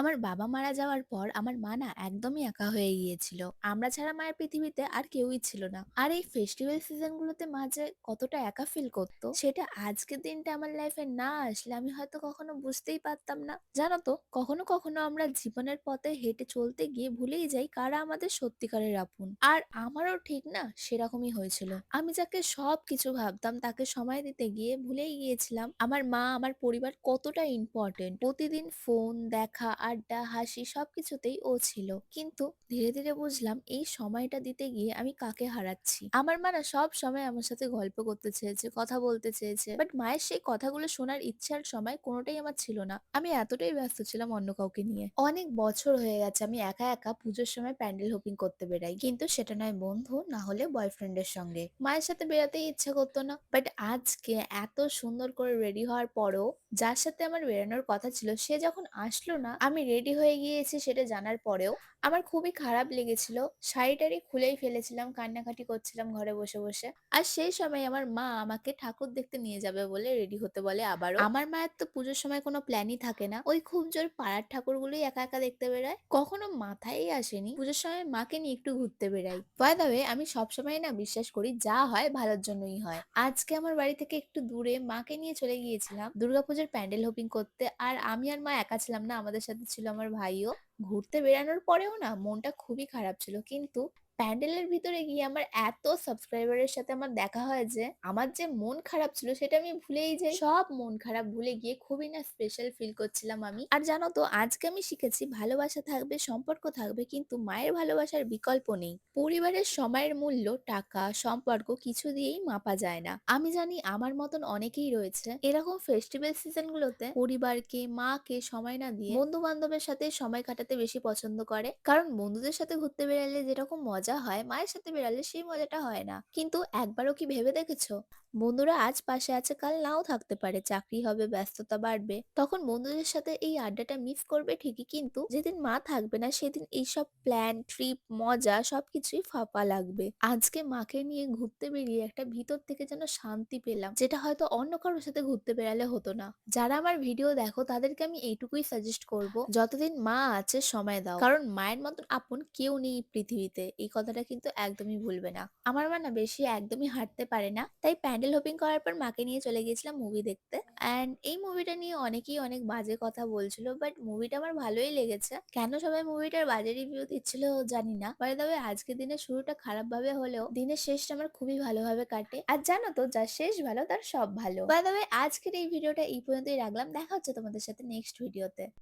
আমার বাবা মারা যাওয়ার পর আমার মা না একদমই একা হয়ে গিয়েছিল। আমরা ছাড়া মায়ের পৃথিবীতে আর কেউই ছিল না। আর এই ফেস্টিভ্যাল সিজন গুলোতে মা যে কতটা একা ফিল করতো সেটা আজকের দিনটা আমার লাইফে না আসলে আমি হয়তো কখনো বুঝতেই পারতাম না। জানো তো কখনো, কখনো আমরা জীবনের পথে হেঁটে চলতে গিয়ে ভুলেই যাই কারা আমাদের সত্যিকারের আপন। আর আমারও ঠিক না সেরকমই হয়েছিল। আমি যাকে সবকিছু ভাবতাম তাকে সময় দিতে গিয়ে ভুলেই গিয়েছিলাম আমার মা, আমার পরিবার কতটা ইম্পর্টেন্ট প্রতিদিন ফোন, দেখা, আড্ডা, হাসি সবকিছুতেই ও ছিল। কিন্তু ধীরে, ধীরে বুঝলাম এই সময়টা দিতে গিয়ে আমি কাকে হারাচ্ছি। আমার মা না সবসময় আমার সাথে গল্প করতে চেয়েছে, কথা বলতে চেয়েছে। বাট মায়ের সেই কথাগুলো শোনার ইচ্ছার সময় কোনোটাই আমার ছিল না। আমি এতটাই ব্যস্ত ছিলাম অন্য কাউকে নিয়ে। অনেক বছর হয়ে গেছে আমি একা, একা পুজোর সময় প্যান্ডেল হপিং করতে বেরাই। কিন্তু সেটা নয় বন্ধু না হলে বয়ফ্রেন্ডের সঙ্গে। মায়ের সাথে বেরাতেই ইচ্ছা করতো না। বাট আজকে এত সুন্দর করে রেডি হওয়ার পরও যার সাথে আমার বেরোনোর কথা ছিল সে যখন আসলো না আমি রেডি হয়ে গিয়েছি সেটা জানার পরেও আমার খুবই খারাপ লেগেছিল। শাড়ি-টাড়ি খুলেই ফেলেছিলাম, কান্নাকাটি করছিলাম ঘরে বসে বসে। আর সেই সময় আমার মা আমাকে ঠাকুর দেখতে নিয়ে যাবে বলে রেডি হতে বলে আবারও। আমার মায়ের তো পুজোর সময় কোনো প্ল্যানই থাকে না। ওই খুব জোর পাড়ার ঠাকুর ঠাকুরগুলোই একা একা দেখতে বেড়ায় কখনো মাথায় আসেনি। পুজোর সময় মাকে নিয়ে একটু ঘুরতে বেড়াই বাই দ্য আমি সবসময় না বিশ্বাস করি, যা হয় ভালোর জন্যই হয়। আজকে আমার বাড়ি থেকে একটু দূরে মাকে নিয়ে চলে গিয়েছিলাম। দুর্গাপুজোর প্যান্ডেল হোপিং করতে। আর আমি আর মা একা ছিলাম না, আমাদের সাথে ছিল আমার ভাইও। ঘুরতে বেড়ানোর পরেও না মনটা খুবই খারাপ ছিল। কিন্তু প্যান্ডেলের ভিতরে গিয়ে আমার এত সাবস্ক্রাইবারের সাথে আমার দেখা হয় যে, আমার যে মন খারাপ ছিল সেটা আমি ভুলেই যাই। সব মন খারাপ ভুলে গিয়ে খুবই না স্পেশাল ফিল করছিলাম আমি। আর জানো তো, আজকে আমি শিখেছি ভালোবাসা থাকবে, সম্পর্ক থাকবে, কিন্তু মায়ের ভালোবাসার বিকল্প নেই। পরিবারের সময়ের মূল্য, টাকা, সম্পর্ক কিছু দিয়েই মাপা যায় না। আমি জানি আমার মতন অনেকেই রয়েছে। এরকম ফেস্টিভ্যাল সিজন গুলোতে পরিবারকে, মাকে সময় না দিয়ে বন্ধু বান্ধবের সাথে সময় কাটাতে বেশি পছন্দ করে। কারণ বন্ধুদের সাথে ঘুরতে বেড়ালে যেরকম মজা হয় মায়ের সাথে বেড়ালে সেই মজাটা হয় না। কিন্তু একবারও কি ভেবে দেখেছ? বন্ধুরা আজ পাশে আছে, কাল নাও থাকতে পারে, চাকরি হবে, ব্যস্ততা বাড়বে। তখন বন্ধুদের সাথে এই আড্ডাটা মিস করবে ঠিকই, কিন্তু যেদিন মা থাকবে না, সেদিন এইসব প্ল্যান ট্রিপ মজা সবকিছুই ফাঁপা লাগবে। আজকে মাকে নিয়ে ঘুরতে বেরিয়ে একটা ভিতর থেকে যেন শান্তি পেলাম, যেটা হয়তো অন্য কারোর সাথে ঘুরতে বেড়ালে হতো না। যারা আমার ভিডিও দেখো, তাদেরকে আমি এইটুকুই সাজেস্ট করব, যতদিন মা আছে, সময় দাও। কারণ মায়ের মতন আপন কেউ নেই পৃথিবীতে, এই কথাটা কিন্তু একদমই ভুলবে না। আমার মা না বেশি একদমই হাঁটতে পারে না, তাই প্যান্ডেল হোপিং করার পর মাকে নিয়ে চলে গিয়েছিলাম মুভি দেখতে। অ্যান্ড এই মুভিটা নিয়ে অনেকেই অনেক বাজে কথা বলছিল বাট মুভিটা আমার ভালোই লেগেছে। কেন সবাই মুভিটার বাজে রিভিউ দিচ্ছিল জানি না। বাই তবে আজকের দিনের শুরুটা খারাপ ভাবে হলেও দিনের শেষটা আমার খুবই ভালোভাবে কাটে। আর জানো তো যার শেষ ভালো, তার সব ভালো। তবে আজকের এই ভিডিওটা এই পর্যন্তই রাখলাম। দেখা হচ্ছে তোমাদের সাথে নেক্সট ভিডিওতে